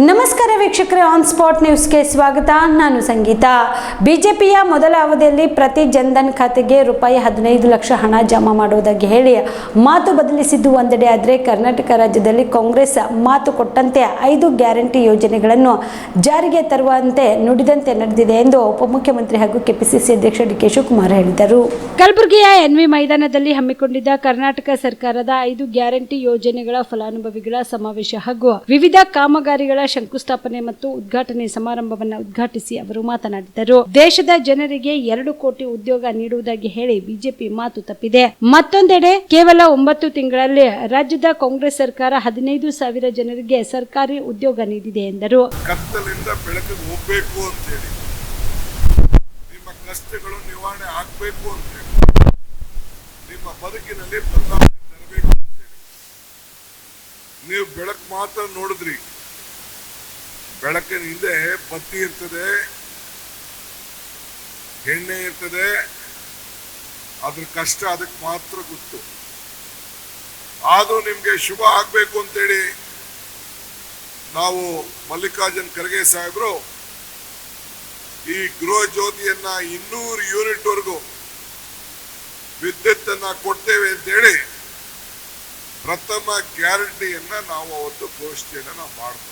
ನಮಸ್ಕಾರ ವೀಕ್ಷಕರೇ on spot ನ್ಯೂಸ್ಗೆ ಸ್ವಾಗತ. ನಾನು ಸಂಗೀತ. ಬಿಜೆಪಿಯ ಮೊದಲ ಅವಧಿಯಲ್ಲಿ ಪ್ರತಿ ಜನ್ಧನ್ ಖಾತೆಗೆ ರೂಪಾಯಿ ಹದಿನೈದು ಲಕ್ಷ ಹಣ ಜಮಾ ಮಾಡುವುದಾಗಿ ಹೇಳಿ ಮಾತು ಬದಲಿಸಿದ್ದು ಒಂದೆಡೆ. ಆದರೆ ಕರ್ನಾಟಕ ರಾಜ್ಯದಲ್ಲಿ ಕಾಂಗ್ರೆಸ್ ಮಾತು ಕೊಟ್ಟಂತೆ ಐದು ಗ್ಯಾರಂಟಿ ಯೋಜನೆಗಳನ್ನು ಜಾರಿಗೆ ತರುವಂತೆ ನುಡಿದಂತೆ ನಡೆದಿದೆ ಎಂದು ಉಪಮುಖ್ಯಮಂತ್ರಿ ಹಾಗೂ ಕೆಪಿಸಿಸಿ ಅಧ್ಯಕ್ಷ ಡಿ ಕೆ ಶಿವಕುಮಾರ್ ಹೇಳಿದರು. ಕಲಬುರಗಿಯ ಎನ್ವಿ ಮೈದಾನದಲ್ಲಿ ಹಮ್ಮಿಕೊಂಡಿದ್ದ ಕರ್ನಾಟಕ ಸರ್ಕಾರದ ಐದು ಗ್ಯಾರಂಟಿ ಯೋಜನೆಗಳ ಫಲಾನುಭವಿಗಳ ಸಮಾವೇಶ ಹಾಗೂ ವಿವಿಧ ಕಾಮಗಾರಿಗಳ ಶಂಕುಸ್ಥಾಪನೆ ಮತ್ತು ಉದ್ಘಾಟನೆ ಸಮಾರಂಭವನ್ನು ಉದ್ಘಾಟಿಸಿ ಅವರು ಮಾತನಾಡಿದರು. ದೇಶದ ಜನರಿಗೆ ಎರಡು ಕೋಟಿ ಉದ್ಯೋಗ ನೀಡುವುದಾಗಿ ಹೇಳಿ ಬಿಜೆಪಿ ಮಾತು ತಪ್ಪಿದೆ. ಮತ್ತೊಂದೆಡೆ ಕೇವಲ ಒಂಬತ್ತು ತಿಂಗಳಲ್ಲಿ ರಾಜ್ಯದ ಕಾಂಗ್ರೆಸ್ ಸರ್ಕಾರ ಹದಿನೈದು ಸಾವಿರ ಜನರಿಗೆ ಸರ್ಕಾರಿ ಉದ್ಯೋಗ ನೀಡಿದೆ ಎಂದರು. ಕತ್ತಲಿಂದ ಬೆಳಕಿಗೆ ಹೋಗ್ಬೇಕು ಅಂತೇಳಿ ನಿಮ್ಮ ಕಷ್ಟಗಳು ನಿವಾರಣೆ ಆಗ್ಬೇಕು ನಿಮ್ಮ ಬದುಕಿನಲ್ಲಿ ಬದಲಾವಣೆ ತರಬೇಕು ಅಂತೇಳಿ ನೀವು ಬೆಳಕು ಮಾತ್ರ ನೋಡಿದ್ರಿ. ಬೆಳಕಿನ ಹಿಂದೆ ಪತ್ತಿ ಇರ್ತದೆ, ಎಣ್ಣೆ ಇರ್ತದೆ, ಅದ್ರ ಕಷ್ಟ ಅದಕ್ಕೆ ಮಾತ್ರ ಗೊತ್ತು. ಆದರೂ ನಿಮಗೆ ಶುಭ ಆಗಬೇಕು ಅಂತೇಳಿ ನಾವು ಮಲ್ಲಿಕಾರ್ಜುನ್ ಖರ್ಗೆ ಸಾಹೇಬರು ಈ ಗೃಹ ಜ್ಯೋತಿಯನ್ನ ಇನ್ನೂರು ಯೂನಿಟ್ ವರೆಗೂ ವಿದ್ಯುತ್ ಅನ್ನ ಕೊಡ್ತೇವೆ ಅಂತೇಳಿ ಪ್ರಥಮ ಗ್ಯಾರಂಟಿಯನ್ನ ನಾವು ಅವತ್ತು ಘೋಷಣೆಯನ್ನ ನಾವು ಮಾಡ್ತೇವೆ.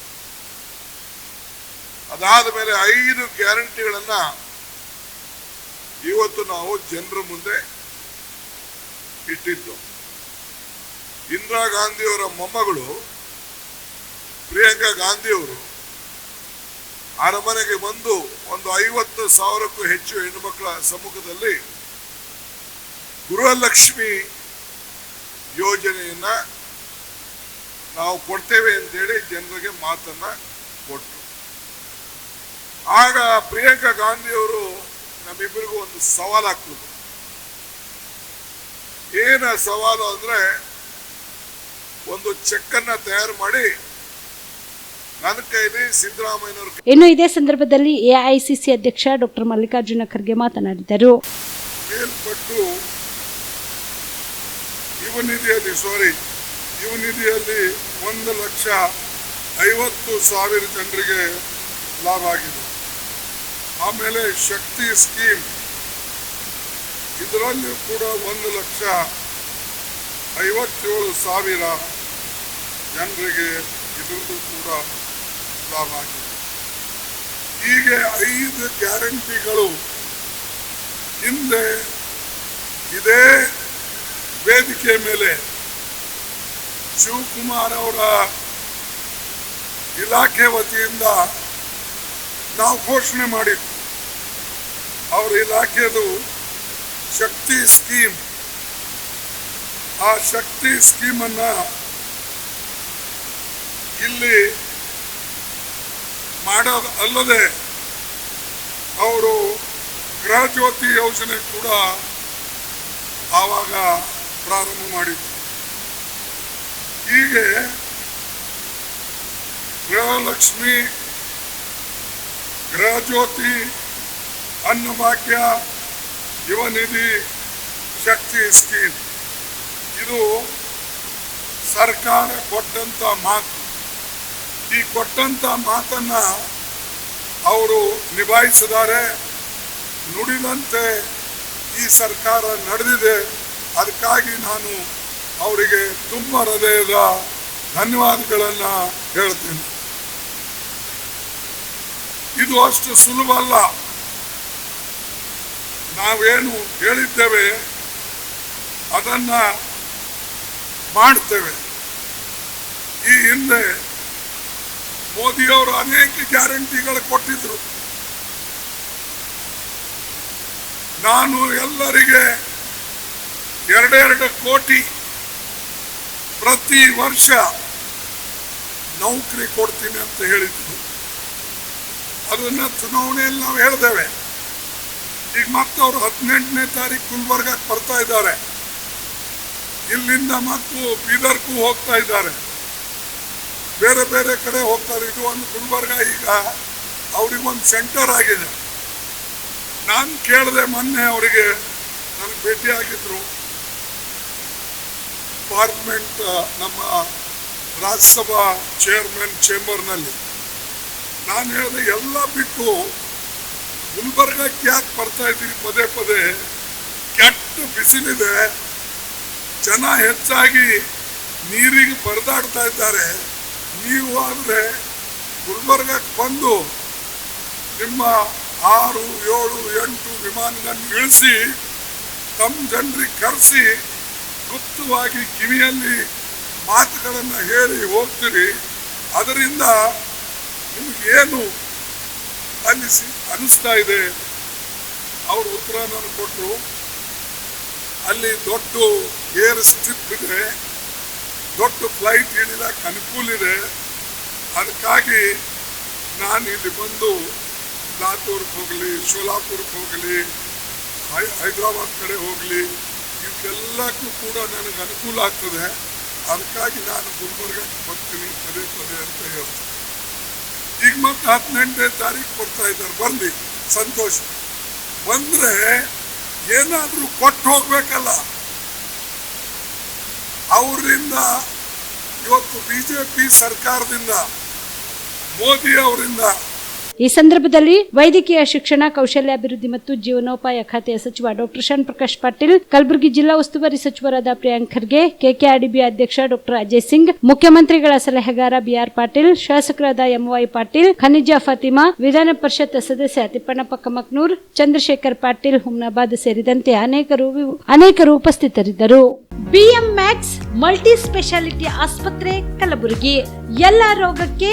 ಅದಾದ ಮೇಲೆ ಐದು ಗ್ಯಾರಂಟಿಗಳನ್ನ ಇವತ್ತು ನಾವು ಜನರ ಮುಂದೆ ಇಟ್ಟಿದ್ದು. ಇಂದಿರಾ ಗಾಂಧಿಯವರ ಮೊಮ್ಮಗಳು ಪ್ರಿಯಾಂಕಾ ಗಾಂಧಿಯವರು ಅರಮನೆಗೆ ಬಂದು ಒಂದು ಐವತ್ತು ಸಾವಿರಕ್ಕೂ ಹೆಚ್ಚು ಹೆಣ್ಣುಮಕ್ಕಳ ಸಮ್ಮುಖದಲ್ಲಿ ಗೃಹಲಕ್ಷ್ಮಿ ಯೋಜನೆಯನ್ನ ನಾವು ಕೊಡ್ತೇವೆ ಅಂತೇಳಿ ಜನರಿಗೆ ಮಾತನ್ನ ಕೊಟ್ಟರು ಆಗ ಪ್ರಿಯಾಂಕಾ ಗಾಂಧಿಯವರು ನಮ್ಮಿಬ್ಬರಿಗೂ ಒಂದು ಸವಾಲು ಹಾಕ್ಬಿಟ್ಟು ಏನ ಸವಾಲು ಅಂದ್ರೆ ಒಂದು ಚೆಕ್ ಅನ್ನ ತಯಾರು ಮಾಡಿ ನನ್ನ ಕೈಲಿ ಸಿದ್ದರಾಮಯ್ಯನವ್ರ ಇನ್ನು ಇದೇ ಸಂದರ್ಭದಲ್ಲಿ ಎಐಸಿಸಿ ಅಧ್ಯಕ್ಷ ಡಾಕ್ಟರ್ ಮಲ್ಲಿಕಾರ್ಜುನ ಖರ್ಗೆ ಮಾತನಾಡಿದರು ನಿಧಿಯಲ್ಲಿ ಸಾರಿ ಯುವ ನಿಧಿಯಲ್ಲಿ ಒಂದು ಲಕ್ಷ ಐವತ್ತು ಸಾವಿರ ಜನರಿಗೆ ಲಾಭ ಆಗಿದೆ. ಆಮೇಲೆ ಶಕ್ತಿ ಸ್ಕೀಮ್. ಇದರಲ್ಲಿಯೂ ಕೂಡ ಒಂದು ಲಕ್ಷ ಐವತ್ತೇಳು ಸಾವಿರ ಜನರಿಗೆ ಇದರದ್ದು ಕೂಡ ಲಾಭ ಆಗಿದೆ. ಹೀಗೆ ಐದು ಗ್ಯಾರಂಟಿಗಳು ಹಿಂದೆ ಇದೇ ವೇದಿಕೆ ಮೇಲೆ ಶಿವಕುಮಾರ್ ಅವರ ಇಲಾಖೆ ವತಿಯಿಂದ ನಾವು ಘೋಷಣೆ ಮಾಡಿದ್ವಿ. ಅವರ ಇಲಾಖೆದು ಶಕ್ತಿ ಸ್ಕೀಮ್. ಆ ಶಕ್ತಿ ಸ್ಕೀಮನ್ನ ಇಲ್ಲಿ ಮಾಡೋದು ಅಲ್ಲದೆ ಅವರು ಗೃಹ ಜ್ಯೋತಿ ಯೋಜನೆ ಕೂಡ ಆವಾಗ ಪ್ರಾರಂಭ ಮಾಡಿದ್ರು. ಹೀಗೆ ಗೃಹಲಕ್ಷ್ಮಿ ಗೃಹ ಜ್ಯೋತಿ ಅನ್ನಭಾಗ್ಯ ಯುವ ನಿಧಿ ಶಕ್ತಿ ಸ್ಕೀಮ್. ಇದು ಸರ್ಕಾರ ಕೊಟ್ಟಂತ ಮಾತು. ಈ ಕೊಟ್ಟಂತ ಮಾತನ್ನ ಅವರು ನಿಭಾಯಿಸಿದ್ದಾರೆ. ನುಡಿದಂತೆ ಈ ಸರ್ಕಾರ ನಡೆದಿದೆ. ಅದಕ್ಕಾಗಿ ನಾನು ಅವರಿಗೆ ತುಂಬ ಹೃದಯದ ಧನ್ಯವಾದಗಳನ್ನು ಹೇಳ್ತೀನಿ. ಇದು ಅಷ್ಟು ಸುಲಭ ಅಲ್ಲ. ನಾವೇನು ಹೇಳಿದ್ದೇವೆ, ಅದನ್ನ ಮಾಡ್ತೇವೆ. ಈ ಹಿಂದೆ ಮೋದಿಯವರು ಅನೇಕ ಗ್ಯಾರಂಟಿಗಳು ಕೊಟ್ಟಿದ್ರು. ನಾನು ಎಲ್ಲರಿಗೆ ಎರಡೆರಡು ಕೋಟಿ ಪ್ರತಿ ವರ್ಷ ನೌಕರಿ ಕೊಡ್ತೀನಿ ಅಂತ ಹೇಳಿದ್ರು. ಅದನ್ನ ಚುನಾವಣೆಯಲ್ಲಿ ನಾವು ಹೇಳಿದ್ದೇವೆ ಈಗ ಮತ್ತೆ ಅವರು ಹದಿನೆಂಟನೇ ತಾರೀಕು ಗುಲ್ಬರ್ಗಕ್ಕೆ ಬರ್ತಾ ಇದ್ದಾರೆ. ಇಲ್ಲಿಂದ ಮತ್ತು ಬೀದರ್ಗೂ ಹೋಗ್ತಾ ಇದ್ದಾರೆ. ಬೇರೆ ಬೇರೆ ಕಡೆ ಹೋಗ್ತಾರೆ. ಇದು ಒಂದು ಗುಲ್ಬರ್ಗ ಈಗ ಅವ್ರಿಗೊಂದು ಸೆಂಟರ್ ಆಗಿದೆ. ನಾನು ಕೇಳಿದೆ ಮೊನ್ನೆ ಅವರಿಗೆ ನನಗೆ ಭೇಟಿ ಆಗಿದ್ರು ಪಾರ್ಲಿಮೆಂಟ್ ನಮ್ಮ ರಾಜ್ಯಸಭಾ ಚೇರ್ಮನ್ ಚೇಂಬರ್ನಲ್ಲಿ. ನಾನು ಹೇಳಿದೆ ಎಲ್ಲ ಬಿಟ್ಟು ಗುಲ್ಬರ್ಗಕ್ಕೆ ಯಾಕೆ ಬರ್ತಾ ಇದ್ದೀರಿ ಪದೇ ಪದೇ. ಕೆಟ್ಟ ಬಿಸಿಲಿದೆ. ಜನ ಹೆಚ್ಚಾಗಿ ನೀರಿಗೆ ಪರದಾಡ್ತಾ ಇದ್ದಾರೆ. ನೀವು ಆದರೆ ಗುಲ್ಬರ್ಗಕ್ಕೆ ಬಂದು ನಿಮ್ಮ ಆರು, ಏಳು, ಎಂಟು ವಿಮಾನಗಳನ್ನು ಇಳಿಸಿ, ತಮ್ಮ ಜನರಿಗೆ ಕರೆಸಿ, ಗುಪ್ತವಾಗಿ ಕಿವಿಯಲ್ಲಿ ಮಾತುಗಳನ್ನು ಹೇಳಿ ಹೋಗ್ತೀರಿ. ಅದರಿಂದ ನಿಮಗೇನು ಅನ್ನಿಸಿ ಅನಿಸ್ತಾ ಇದೆ. ಅವರು ಉತ್ತರ ನಾನು ಕೊಟ್ಟರು ಅಲ್ಲಿ ದೊಡ್ಡ ಏರ್ ಸ್ಟ್ರಿಪ್ ಇದೆ. ದೊಡ್ಡ ಫ್ಲೈಟ್ ಇಳಿಲಕ್ಕೆ ಅನುಕೂಲ ಇದೆ. ಅದಕ್ಕಾಗಿ ನಾನು ಇಲ್ಲಿ ಬಂದು ಲಾತೂರ್ಗೆ ಹೋಗಲಿ ಶೋಲಾಪುರಕ್ಕೆ ಹೋಗಲಿ, ಹೈ- ಹೈದರಾಬಾದ್ ಕಡೆ ಹೋಗಲಿ ಇವಕ್ಕೆಲ್ಲಕ್ಕೂ ಕೂಡ ನನಗೆ ಅನುಕೂಲ ಆಗ್ತದೆ. ಅದಕ್ಕಾಗಿ ನಾನು ಗುಲ್ಬರ್ಗಕ್ಕೆ ಬರ್ತೀನಿ ಪದೇ ಪದೇ ಅಂತ ಹೇಳ್ತೀನಿ. ಈಗ ಮತ್ತೆ ಹದಿನೆಂಟನೇ ತಾರೀಕು ಕೊಡ್ತಾ ಇದ್ದಾರೆ. ಬರಲಿ ಸಂತೋಷ. ಬಂದ್ರೆ ಏನಾದರೂ ಕೊಟ್ಟು ಹೋಗ್ಬೇಕಲ್ಲ. ಅವರಿಂದ ಇವತ್ತು ಬಿ ಜೆ ಪಿ ಸರ್ಕಾರದಿಂದ, ಮೋದಿ ಅವರಿಂದ ಈ ಸಂದರ್ಭದಲ್ಲಿ ವೈದ್ಯಕೀಯ ಶಿಕ್ಷಣ, ಕೌಶಲ್ಯಾಭಿವೃದ್ಧಿ ಮತ್ತು ಜೀವನೋಪಾಯ ಖಾತೆಯ ಸಚಿವ ಡಾಕ್ಟರ್ ಶರಣ್ ಪ್ರಕಾಶ್ ಪಾಟೀಲ್, ಕಲಬುರಗಿ ಜಿಲ್ಲಾ ಉಸ್ತುವಾರಿ ಸಚಿವರಾದ ಪ್ರಿಯಾಂಕ್ ಖರ್ಗೆ, ಕೆಕೆಆರ್ಡಿಬಿ ಅಧ್ಯಕ್ಷ ಡಾಕ್ಟರ್ ಅಜಯ್ ಸಿಂಗ್, ಮುಖ್ಯಮಂತ್ರಿಗಳ ಸಲಹೆಗಾರ ಬಿಆರ್ ಪಾಟೀಲ್, ಶಾಸಕರಾದ ಎಂವೈ ಪಾಟೀಲ್, ಖನಿಜಾ ಫಾತಿಮಾ, ವಿಧಾನ ಪರಿಷತ್ ಸದಸ್ಯ ತಿಪ್ಪಣ್ಣಪ್ಪ ಕಮಕ್ನೂರ್, ಚಂದ್ರಶೇಖರ್ ಪಾಟೀಲ್, ಹುಮ್ನಾಬಾದ್ ಸೇರಿದಂತೆ ಅನೇಕರು ಅನೇಕರು ಉಪಸ್ಥಿತರಿದ್ದರು. ಬಿಎಂ ಮ್ಯಾಕ್ಸ್ ಮಲ್ಟಿ ಸ್ಪೆಷಾಲಿಟಿ ಆಸ್ಪತ್ರೆ ಕಲಬುರಗಿ. ಎಲ್ಲ ರೋಗಕ್ಕೆ